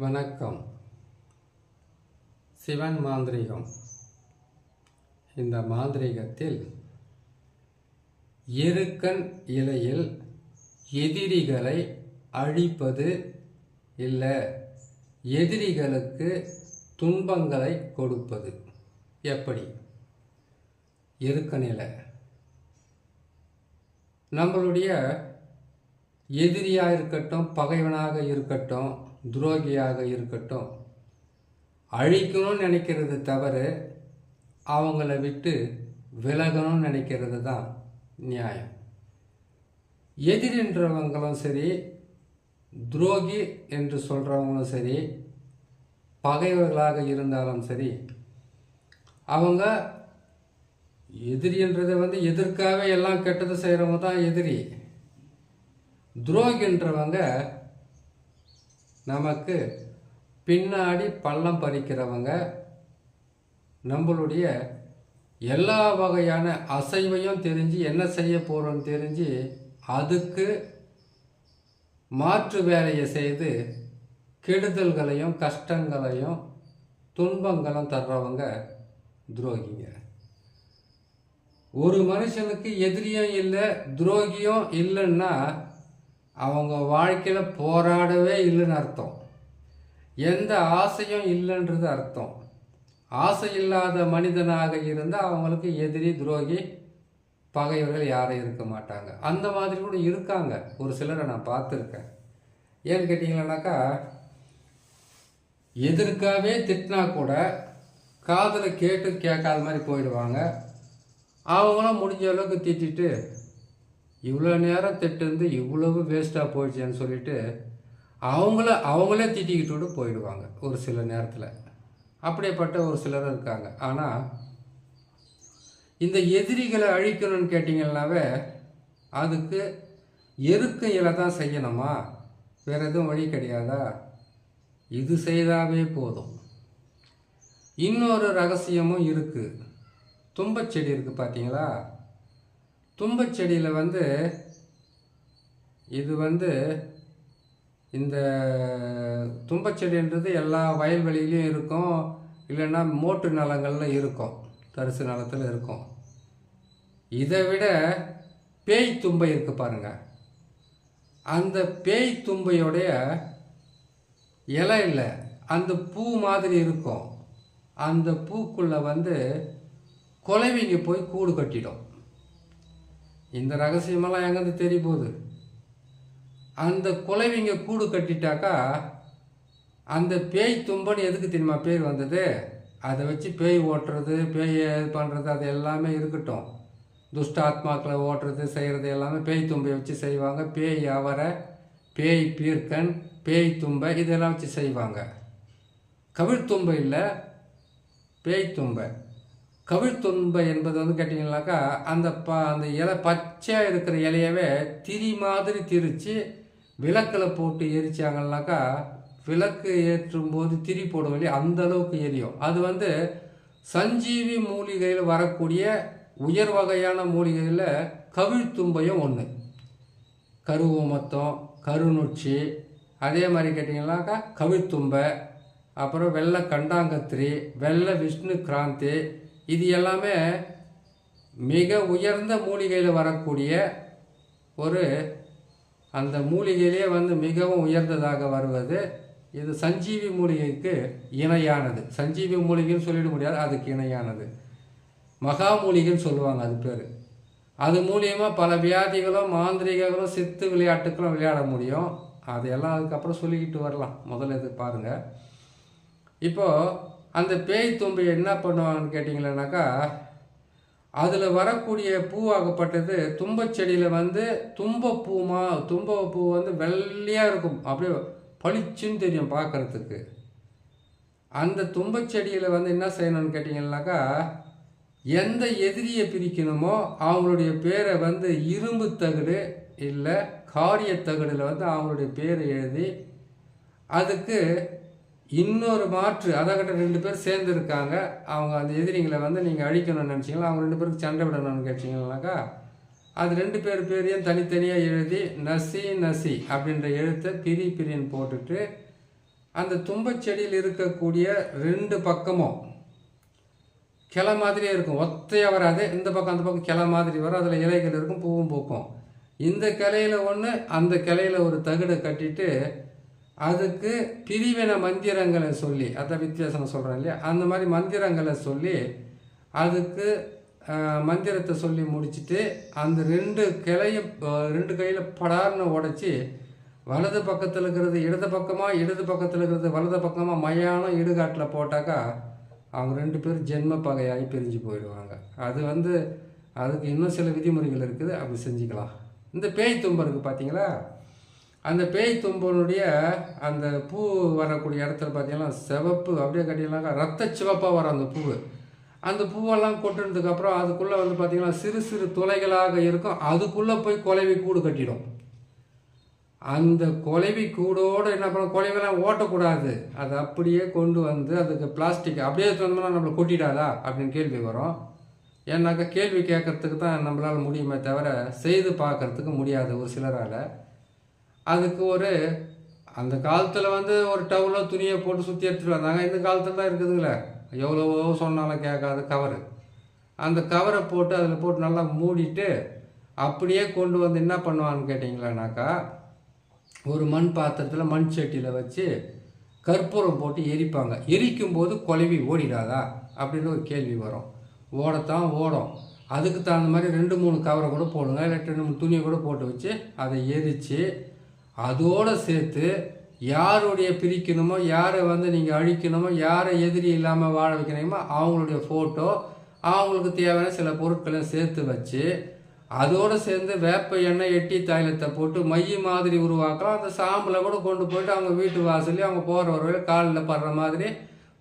வணக்கம். சிவன் மாந்திரீகம். இந்த மாந்திரீகத்தில் எருக்கன் இலையில் எதிரிகளை அழிப்பது இல்லை. எதிரிகளுக்கு துன்பங்களை கொடுப்பது. எப்படி? எருக்கன் இலை. நம்மளுடைய எதிரியாக இருக்கட்டும் பகைவனாக இருக்கட்டும் துரோகியாக இருக்கட்டும். அழிக்கணும்னு நினைக்கிறது தவறு. அவங்கள விட்டு விலகணும்னு நினைக்கிறது தான் நியாயம். எதிரின்றவங்களும் சரி துரோகி என்று சொல்கிறவங்களும் சரி பகைவர்களாக இருந்தாலும் சரி அவங்க எதிரின்றதை வந்து எதிர்க்காகவே எல்லாம் கெட்டது செய்கிறவங்க தான் எதிரி. துரோகின்றவங்க நமக்கு பின்னாடி பள்ளம் பறிக்கிறவங்க நம்மளுடைய எல்லா வகையான அசைவையும் தெரிஞ்சு என்ன செய்ய போகிறோன்னு தெரிஞ்சு அதுக்கு மாற்று வேலையை செய்து கெடுதல்களையும் கஷ்டங்களையும் துன்பங்களும் தர்றவங்க துரோகிங்க. ஒரு மனுஷனுக்கு எதிரியும் இல்லை துரோகியும் இல்லைன்னா அவங்க வாழ்க்கையில் போராடவே இல்லைன்னு அர்த்தம். எந்த ஆசையும் இல்லைன்றது அர்த்தம். ஆசை இல்லாத மனிதனாக இருந்தால் அவங்களுக்கு எதிரி துரோகி பகைவர்கள் யாரும் இருக்க மாட்டாங்க. அந்த மாதிரி கூட இருக்காங்க. ஒரு சிலரை நான் பார்த்துருக்கேன். ஏன்னு கேட்டிங்கன்னாக்கா எதிர்க்காவே திட்டினா கூட காதில் கேட்டு கேட்காத மாதிரி போயிடுவாங்க. அவங்களும் முடிஞ்ச அளவுக்கு திட்டிட்டு இவ்வளோ நேரம் திட்டிருந்து இவ்வளவு வேஸ்ட்டாக போயிடுச்சேன்னு சொல்லிட்டு அவங்கள அவங்களே திட்டிக்கிட்டு போயிடுவாங்க ஒரு சில நேரத்தில். அப்படியேப்பட்ட ஒரு சிலர் இருக்காங்க. ஆனால் இந்த எதிரிகளை அழிக்கணும்னு கேட்டிங்கன்னாவே அதுக்கு எருக்கும் இலை தான் செய்யணுமா? வேறு எதுவும் வழி கிடையாதா? இது செய்தாவே போதும். இன்னொரு ரகசியமும் இருக்குது தும்பச்செடி இருக்குது பார்த்தீங்களா தும்பச்செடியில் வந்து இது வந்து இந்த தும்பச்செடின்றது எல்லா வயல்வெளியிலையும் இருக்கும் இல்லைன்னா மோட்டு நிலங்களில் இருக்கும் தரிசு நிலத்தில் இருக்கும். இதை விட பேய் தும்பை இருக்கு பாருங்கள் அந்த பேய் தும்பையோடைய இலை இல்லை அந்த பூ மாதிரி இருக்கும். அந்த பூக்குள்ளே வந்து குலைவிங்க போய் கூடு கட்டிடும். இந்த ரகசியமெல்லாம் எங்கேருந்து தெரிய போகுது அந்த குலைவிங்க கூடு கட்டிட்டாக்கா அந்த பேய் தும்பன்னு எதுக்கு தெரியுமா பேர் வந்தது? அதை வச்சு பேய் ஓட்டுறது பேய் இது பண்ணுறது அது எல்லாமே இருக்கட்டும். துஷ்ட ஆத்மாக்களை ஓட்டுறது செய்கிறது எல்லாமே பேய் தும்பை வச்சு செய்வாங்க. பேய் அவரை பேய் பீர்க்கன் பேய் தும்பை இதெல்லாம் வச்சு செய்வாங்க. கவிழ்த்தும்பை இல்லை பேய் தும்பை. கவிழ்த்துன்பை என்பது வந்து கேட்டிங்கனாக்கா அந்த ப அந்த இலை பச்சையாக இருக்கிற இலையவே திரி மாதிரி திரித்து விளக்கில் போட்டு எரிச்சாங்கன்னாக்கா விளக்கு ஏற்றும் போது திரி போடும் இல்லையா? அந்த அளவுக்கு எரியும். அது வந்து சஞ்சீவி மூலிகையில் வரக்கூடிய உயர் வகையான மூலிகையில் கவிழ்த்தும்பையும் ஒன்று கருவோமத்தம் கருநுட்சி அதே மாதிரி கேட்டிங்கன்னாக்கா கவிழ்த்தும்பை அப்புறம் வெள்ளை கண்டாங்கத்திரி வெள்ளை விஷ்ணு கிராந்தி இது எல்லாமே மிக உயர்ந்த மூலிகையில் வரக்கூடிய ஒரு அந்த மூலிகையிலே வந்து மிகவும் உயர்ந்ததாக வருவது இது சஞ்சீவி மூலிகைக்கு இணையானது. சஞ்சீவி மூலிகைன்னு சொல்லிட முடியாது அதுக்கு இணையானது. மகா மூலிகைன்னு சொல்லுவாங்க அது பேர். அது மூலியமாக பல வியாதிகளும் மாந்திரிகங்களும் சித்து விளையாட்டுகளும் விளையாட முடியும். அதையெல்லாம் அதுக்கப்புறம் சொல்லிக்கிட்டு வரலாம். முதல்ல இது பாருங்கள் இப்போது அந்த பேய் தும்பை என்ன பண்ணுவாங்கன்னு கேட்டிங்களேனாக்கா அதில் வரக்கூடிய பூவாகப்பட்டது தும்பச்செடியில் வந்து தும்ப பூமா தும்ப பூ வந்து வெள்ளையாக இருக்கும். அப்படியே பளிச்சுன்னு தெரியும் பார்க்குறதுக்கு அந்த தும்பச்செடியில் வந்து என்ன செய்யணும்னு கேட்டிங்கன்னாக்கா எந்த எதிரியை பிரிக்கணுமோ அவங்களுடைய பேரை வந்து இரும்பு தகடு இல்லை காரிய தகடில் வந்து அவங்களுடைய பேரை எழுதி அதுக்கு இன்னொரு மாற்று அதாகிட்ட ரெண்டு பேர் சேர்ந்து இருக்காங்க. அவங்க அந்த எதிரிங்களை வந்து நீங்கள் அழிக்கணும்னு நினச்சிங்களா? அவங்க ரெண்டு பேருக்கு சண்டை விடணும்னு கேட்டிங்கனாக்கா அது ரெண்டு பேர் பேரையும் தனித்தனியாக எழுதி நசி நசி அப்படின்ற எழுத்தை பிரி பிரின்னு போட்டுட்டு அந்த தும்பச்செடியில் இருக்கக்கூடிய ரெண்டு பக்கமும் கிளை மாதிரியே இருக்கும். ஒத்தையாக வராது. இந்த பக்கம் அந்த பக்கம் கிளை மாதிரி வரும். அதில் இலைகள் இருக்கும் பூவும் பூக்கும். இந்த கிளையில ஒன்று அந்த கிளையில ஒரு தகடை கட்டிட்டு அதுக்கு பிரிவின மந்திரங்களை சொல்லி அதான் வித்தியாசம் சொல்கிறேன் இல்லையா? அந்த மாதிரி மந்திரங்களை சொல்லி அதுக்கு மந்திரத்தை சொல்லி முடிச்சிட்டு அந்த ரெண்டு கிளையும் ரெண்டு கையில் படார்னு உடைச்சி வலது பக்கத்தில் இருக்கிறது இடது பக்கமாக இடது பக்கத்தில் இருக்கிறது வலது பக்கமாக மயானம் இடுகாட்டில் போட்டாக்கா அவங்க ரெண்டு பேரும் ஜென்ம பகையாகி பிரிஞ்சு போயிடுவாங்க. அது வந்து அதுக்கு இன்னும் சில விதிமுறைகள் இருக்குது. அப்படி செஞ்சுக்கலாம். இந்த பேய் தும்பருக்கு பார்த்தீங்களா அந்த பேய் தும்பனுடைய அந்த பூ வரக்கூடிய இடத்துல பார்த்தீங்கன்னா சிவப்பு அப்படியே கட்டிங்கனாக்கா ரத்த சிவப்பாக வரும் அந்த பூ அந்த பூவெல்லாம் கொட்டுனதுக்கப்புறம் அதுக்குள்ளே வந்து பார்த்தீங்கன்னா சிறு சிறு துளைகளாக இருக்கும். அதுக்குள்ளே போய் குலைவி கூடு கட்டிடும். அந்த குலைவி கூடோடு என்ன பண்ண குலைவெல்லாம் ஓட்டக்கூடாது. அதை அப்படியே கொண்டு வந்து அதுக்கு பிளாஸ்டிக் அப்படியே சொன்னோம்னா நம்மளை கொட்டிடாதா? அப்படின்னு கேள்வி வரும். ஏன்னாக்கா கேள்வி கேட்கறதுக்கு தான் நம்மளால் முடியுமே தவிர செய்து பார்க்கறதுக்கு முடியாது ஒரு சிலரால். அதுக்கு ஒரு அந்த காலத்தில் வந்து ஒரு டவுலோ துணியை போட்டு சுற்றி எடுத்துகிட்டு வந்தாங்க. இந்த காலத்தில் தான் இருக்குதுங்களே. எவ்வளவோ சொன்னாலும் கேட்காத கவரு. அந்த கவரை போட்டு அதில் போட்டு நல்லா மூடிட்டு அப்படியே கொண்டு வந்து என்ன பண்ணுவான்னு கேட்டிங்களானாக்கா ஒரு மண் பாத்திரத்தில் மண் சட்டியில் வச்சு கற்பூரம் போட்டு எரிப்பாங்க. எரிக்கும் போது குழவி ஓடிடாதா? அப்படின்னு ஒரு கேள்வி வரும். ஓடத்தான் ஓடும். அதுக்கு தகுந்த மாதிரி ரெண்டு மூணு கவரை கூட போடுங்க. இல்லை ரெண்டு மூணு துணியை கூட போட்டு வச்சு அதை எரித்து அதோடு சேர்த்து யாருடைய பிரிக்கணுமோ யாரை வந்து நீங்கள் அழிக்கணுமோ யாரை எதிரி இல்லாமல் வாழ வைக்கணுமோ அவங்களுடைய ஃபோட்டோ அவங்களுக்கு தேவையான சில பொருட்களை சேர்த்து வச்சு அதோடு சேர்ந்து வேப்ப எண்ணெய் எட்டி தைலத்தை போட்டு மைய மாதிரி உருவாக்கலாம். அந்த சாம்பலை கூட கொண்டு போயிட்டு அவங்க வீட்டு வாசல்லையும் அவங்க போகிற ஒரு காலில் படுற மாதிரி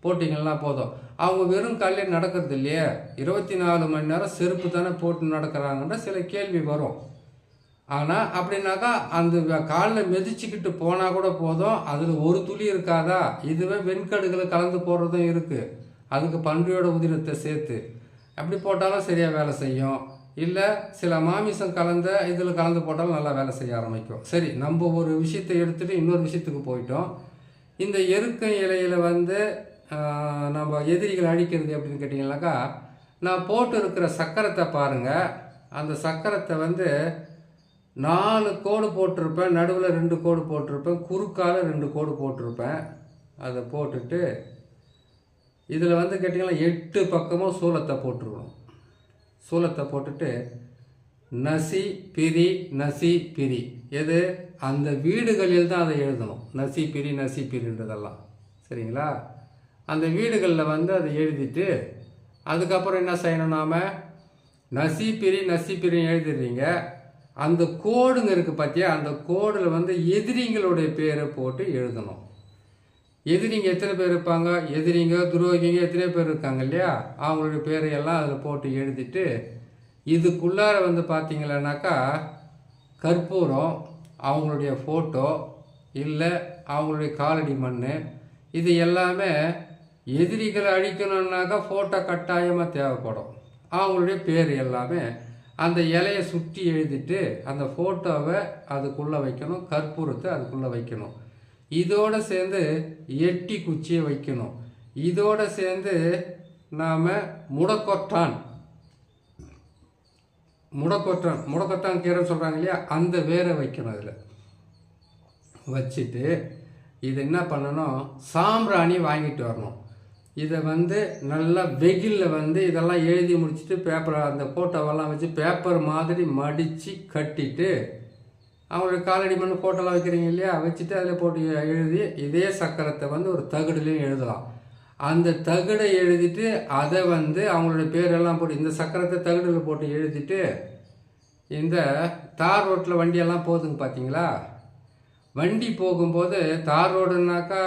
போட்டிங்கன்னா போதும். அவங்க வெறும் காலையில் நடக்கிறது இல்லையே? இருபத்தி நாலு மணி நேரம் செருப்பு தானே போட்டு நடக்கிறாங்கன்ற சில கேள்வி வரும். ஆனால் அப்படின்னாக்கா அந்த காலில் மிதிச்சுக்கிட்டு போனால் கூட போதும். அதில் ஒரு துளி இருக்காதா? இதுவே வெண்கடுகளை கலந்து போடுறதும் இருக்குது அதுக்கு பன்றியோட உதிரத்தை சேர்த்து. அப்படி போட்டாலும் சரியாக வேலை செய்யும். இல்லை சில மாமிசம் கலந்த இதில் கலந்து போட்டாலும் நல்லா வேலை செய்ய ஆரம்பிக்கும். சரி நம்ம ஒரு விஷயத்தை எடுத்துகிட்டு இன்னொரு விஷயத்துக்கு போயிட்டோம். இந்த எருக்கம் இலையில் வந்து நம்ம எதிரிகள் அழிக்கிறது அப்படின்னு கேட்டிங்கனாக்கா நான் போட்டு இருக்கிற சக்கரத்தை பாருங்கள் அந்த சக்கரத்தை வந்து நாலு கோடு போட்டிருப்பேன் நடுவில் ரெண்டு கோடு போட்டிருப்பேன் குறுக்கால ரெண்டு கோடு போட்டிருப்பேன். அதை போட்டுட்டு இதில் வந்து கேட்டிங்கன்னா எட்டு பக்கமும் சூலத்தை போட்டுருக்கணும். சூலத்தை போட்டுட்டு நசி பிரி நசி பிரி. எது? அந்த வீடுகளில் தான் அதை எழுதணும். நசி பிரி நசி பிரின்றதெல்லாம். சரிங்களா? அந்த வீடுகளில் வந்து அதை எழுதிட்டு அதுக்கப்புறம் என்ன செய்யணும் நாம? நசி பிரி நசி பிரின்னு எழுதிடுறீங்க. அந்த கோடுங்க இருக்குது பார்த்தியா அந்த கோடில் வந்து எதிரிங்களுடைய பேரை போட்டு எழுதணும். எதிரிங்க எத்தனை பேர் இருப்பாங்க? எதிரிங்க துரோகிங்க எத்தனை பேர் இருக்காங்க இல்லையா? அவங்களுடைய பேரையெல்லாம் அதில் போட்டு எழுதிட்டு இதுக்குள்ளார வந்து பார்த்தீங்களன்னாக்கா கற்பூரம் அவங்களுடைய ஃபோட்டோ இல்லை அவங்களுடைய காலடி மண் இது எல்லாமே எதிரிகளை அழிக்கணுன்னாக்கா ஃபோட்டோ கட்டாயமாக தேவைப்படும். அவங்களுடைய பேர் எல்லாமே அந்த இலையை சுற்றி எழுதிட்டு அந்த ஃபோட்டோவை அதுக்குள்ளே வைக்கணும் கற்பூரத்தை அதுக்குள்ளே வைக்கணும். இதோடு சேர்ந்து எட்டி குச்சியை வைக்கணும். இதோடு சேர்ந்து நாம் முடக்கொட்டான் முடக்கொட்டான் முடக்கொட்டான் கீரைன்னு சொல்கிறாங்க இல்லையா? அந்த வேரை வைக்கணும் அதில். வச்சுட்டு இது என்ன பண்ணணும்? சாம்பிராணி வாங்கிட்டு வரணும். இதை வந்து நல்லா வெயிலில் வந்து இதெல்லாம் எழுதி முடிச்சுட்டு பேப்பரை அந்த ஃபோட்டோவெல்லாம் வச்சு பேப்பர் மாதிரி மடித்து கட்டிட்டு அவங்களுக்கு காலடி மண் ஃபோட்டோலாம் வைக்கிறீங்க இல்லையா? வச்சுட்டு அதில் போட்டு எழுதி இதே சக்கரத்தை வந்து ஒரு தகடுலையும் எழுதலாம். அந்த தகடை எழுதிட்டு அதை வந்து அவங்களுடைய பேரெல்லாம் போட்டு இந்த சக்கரத்தை தகடில் போட்டு எழுதிட்டு இந்த தார் ரோட்டில் வண்டியெல்லாம் போகுதுங்க பார்த்தீங்களா வண்டி போகும்போது தார் ரோடுனாக்கா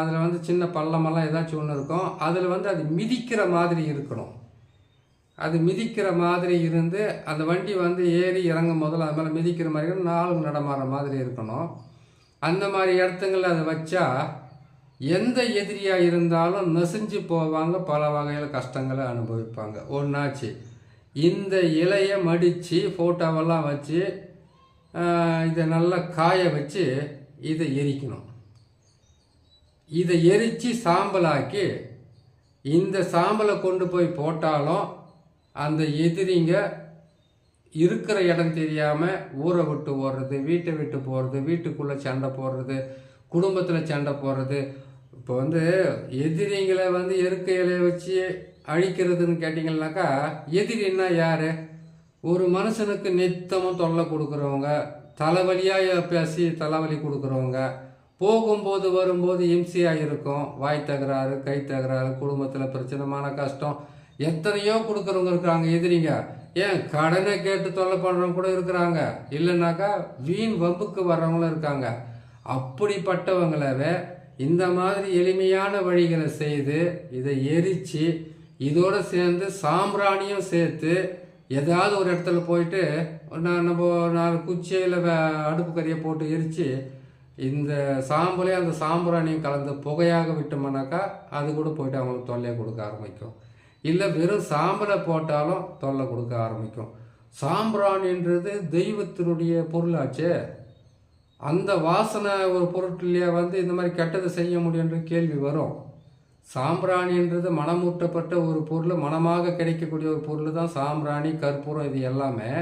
அதில் வந்து சின்ன பள்ளமெல்லாம் ஏதாச்சும் ஒன்று இருக்கும். அதில் வந்து அது மிதிக்கிற மாதிரி இருக்கணும். அது மிதிக்கிற மாதிரி இருந்து அந்த வண்டி வந்து ஏறி இறங்கும் முதல்ல அது மேலே மிதிக்கிற மாதிரி இருக்கணும், நடமாற மாதிரி இருக்கணும். அந்த மாதிரி இடத்துங்களில் அதை வச்சா எந்த எதிரியாக இருந்தாலும் நெசிஞ்சு போவாங்க. பல வகையில் கஷ்டங்களை அனுபவிப்பாங்க. ஒன்றாச்சு இந்த இலையை மடித்து ஃபோட்டோவெல்லாம் வச்சு இதை நல்லா காய வச்சு இதை எரிக்கணும். இதை எரித்து சாம்பலாக்கி இந்த சாம்பலை கொண்டு போய் போட்டாலும் அந்த எதிரிங்க இருக்கிற இடம் தெரியாமல் ஊரை விட்டு ஓடுறது வீட்டை விட்டு போகிறது வீட்டுக்குள்ளே சண்டை போடுறது குடும்பத்தில் சண்டை போடுறது. இப்போ வந்து எதிரிங்களை வந்து எருக்க இலையை வச்சு அழிக்கிறதுன்னு கேட்டிங்கன்னாக்கா எதிரின்னா யார்? ஒரு மனுஷனுக்கு நித்தமும் தொல்லை கொடுக்குறவங்க தலைவலியாக பேசி தலைவலி கொடுக்குறவங்க போகும்போது வரும்போது இம்சையாக இருக்கும். வாய் தகராறு கை தகராறு குடும்பத்தில் பிரச்சனமான கஷ்டம். எத்தனையோ கொடுக்குறவங்க இருக்கிறாங்க எதிரிங்க. ஏன்? கடனை கேட்டு தொல்லை பண்ணுறவங்க கூட இருக்கிறாங்க. இல்லைனாக்கா வீண் வம்புக்கு வர்றவங்களும் இருக்காங்க. அப்படிப்பட்டவங்களவே இந்த மாதிரி எளிமையான வழிகளை செய்து இதை எரித்து இதோடு சேர்ந்து சாம்பிராணியும் சேர்த்து ஏதாவது ஒரு இடத்துல போயிட்டு நான் நம்ம நாலு குச்சியில் அடுப்பு கறியை போட்டு எரித்து இந்த சாம்பலே அந்த சாம்பிராணியும் கலந்து புகையாக விட்டோம்னாக்கா அது கூட போயிட்டு அவங்களுக்கு தொல்லையை கொடுக்க ஆரம்பிக்கும். இல்லை வெறும் சாம்பலை போட்டாலும் தொல்லை கொடுக்க ஆரம்பிக்கும். சாம்பிராணின்றது தெய்வத்தினுடைய பொருளாச்சே. அந்த வாசனை ஒரு பொருட்களையே வந்து இந்த மாதிரி கெட்டதை செய்ய முடியுன்ற கேள்வி வரும். சாம்பிராணின்றது மனமூட்டப்பட்ட ஒரு பொருள் மனமாக கிடைக்கக்கூடிய ஒரு பொருள் தான் சாம்பிராணி கற்பூரம் இது எல்லாமே.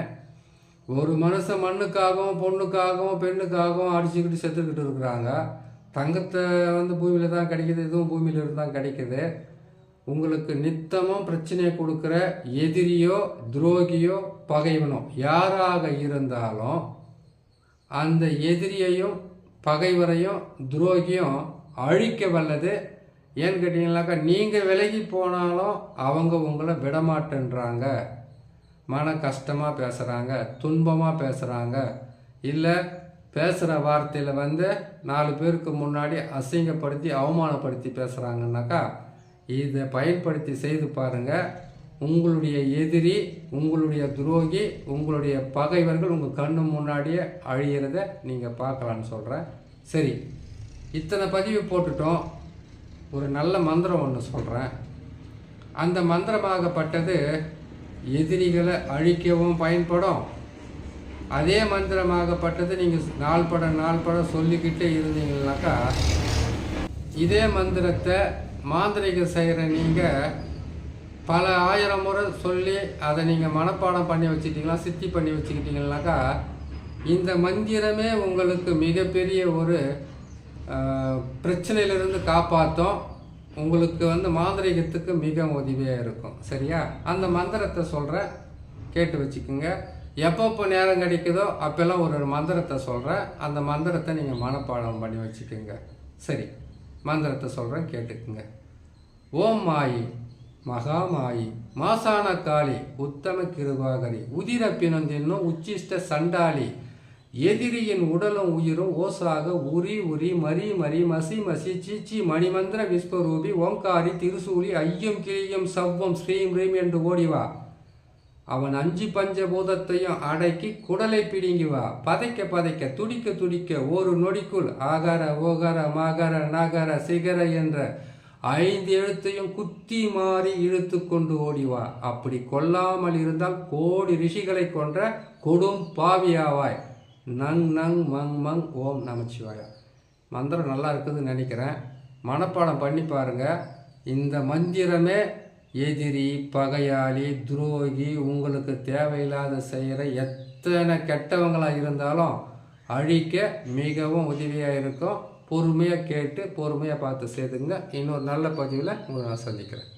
ஒரு மனுஷன் மண்ணுக்காகவும் பொண்ணுக்காகவும் பெண்ணுக்காகவும் அடிச்சுக்கிட்டு செத்துக்கிட்டு இருக்கிறாங்க. தங்கத்தை வந்து பூமியில் தான் கிடைக்குது இதுவும் பூமியில் இருந்து தான் கிடைக்கிது. உங்களுக்கு நித்தமும் பிரச்சனையை கொடுக்குற எதிரியோ துரோகியோ பகைவனோ யாராக இருந்தாலும் அந்த எதிரியையும் பகைவரையும் துரோகியும் அழிக்க வல்லது ஏன்னு கேட்டிங்கனாக்கா நீங்கள் விலகி போனாலும் அவங்க உங்களை விடமாட்டேன்றாங்க. மன கஷ்டமாக பேசுகிறாங்க துன்பமாக பேசுகிறாங்க இல்லை பேசுகிற வார்த்தையில் வந்து நாலு பேருக்கு முன்னாடி அசிங்கப்படுத்தி அவமானப்படுத்தி பேசுகிறாங்கன்னாக்கா இதை பயன்படுத்தி செய்து பாருங்கள் உங்களுடைய எதிரி உங்களுடைய துரோகி உங்களுடைய பகைவர்கள் உங்கள் கண்ணு முன்னாடியே அழியிறத நீங்கள் பார்க்கலான்னு சொல்கிறேன் சரி இத்தனை பதிவு போட்டுட்டோம். ஒரு நல்ல மந்திரம் ஒன்று சொல்கிறேன் அந்த மந்திரமாகப்பட்டது எதிரிகளை அழிக்கவும் பயன்படும். அதே மந்திரமாகப்பட்டது நீங்கள் நாள் பட நாள் பட சொல்லிக்கிட்டே இருந்தீங்கன்னாக்கா இதே மந்திரத்தை மாந்திரிகம் செய்கிற நீங்கள் பல ஆயிரம் முறை சொல்லி அதை நீங்கள் மனப்பாடம் பண்ணி வச்சுட்டிங்களா சித்தி பண்ணி வச்சுக்கிட்டீங்கன்னாக்கா இந்த மந்திரமே உங்களுக்கு மிகப்பெரிய ஒரு பிரச்சனையிலிருந்து காப்பாற்றும் உங்களுக்கு வந்து மாந்திரிகத்துக்கு மிக உதவியாக இருக்கும். சரியா? அந்த மந்திரத்தை சொல்கிறேன் கேட்டு வச்சுக்கோங்க. எப்பப்போ நேரம் கிடைக்குதோ அப்போல்லாம் ஒரு ஒரு மந்திரத்தை சொல்கிறேன் அந்த மந்திரத்தை நீங்கள் மனப்பாடம் பண்ணி வச்சுக்கோங்க. சரி. மந்திரத்தை சொல்கிறேன் கேட்டுக்குங்க. ஓம் மாயி மகாமாயி மாசான காளி உத்தம கிருபாகரி உதிர பிணந்தின்னும் உச்சிஷ்ட சண்டாளி எதிரியின் உடலும் உயிரும் ஓசாக உரி உரி மரி மரி மசி மசி சீச்சி மணிமந்திர விஸ்வரூபி ஓங்காரி திருசூலி ஐயம் கிளியும் சவ்வம் ஸ்ரீம் ரீம் என்று ஓடிவா. அவன் அஞ்சு பஞ்சபூதத்தையும் அடக்கி குடலை பிடுங்கி வா பதைக்க பதைக்க துடிக்க துடிக்க ஒரு நொடிக்குள் ஆகார ஓகார மாகார நாகார சிகர என்ற ஐந்து எழுத்தையும் குத்தி மாறி இழுத்து கொண்டு ஓடிவா. அப்படி கொல்லாமல் இருந்தால் கோடி ரிஷிகளை கொன்ற கொடும் பாவியாவாய் நங் நங் மங் மங் ஓம் நமச்சிவாயா. மந்திரம் நல்லா இருக்குதுன்னு நினைக்கிறேன். மனப்பாடம் பண்ணி பாருங்கள் இந்த மந்திரமே எதிரி பகையாளி துரோகி உங்களுக்கு தேவையில்லாத செய்கிற எத்தனை கெட்டவங்களாக இருந்தாலும் அழிக்க மிகவும் உதவியாக இருக்கும். பொறுமையாக கேட்டு பொறுமையாக பார்த்து செய்துங்க. இன்னொரு நல்ல பதிவில் உங்களை நான் சந்திக்கிறேன்.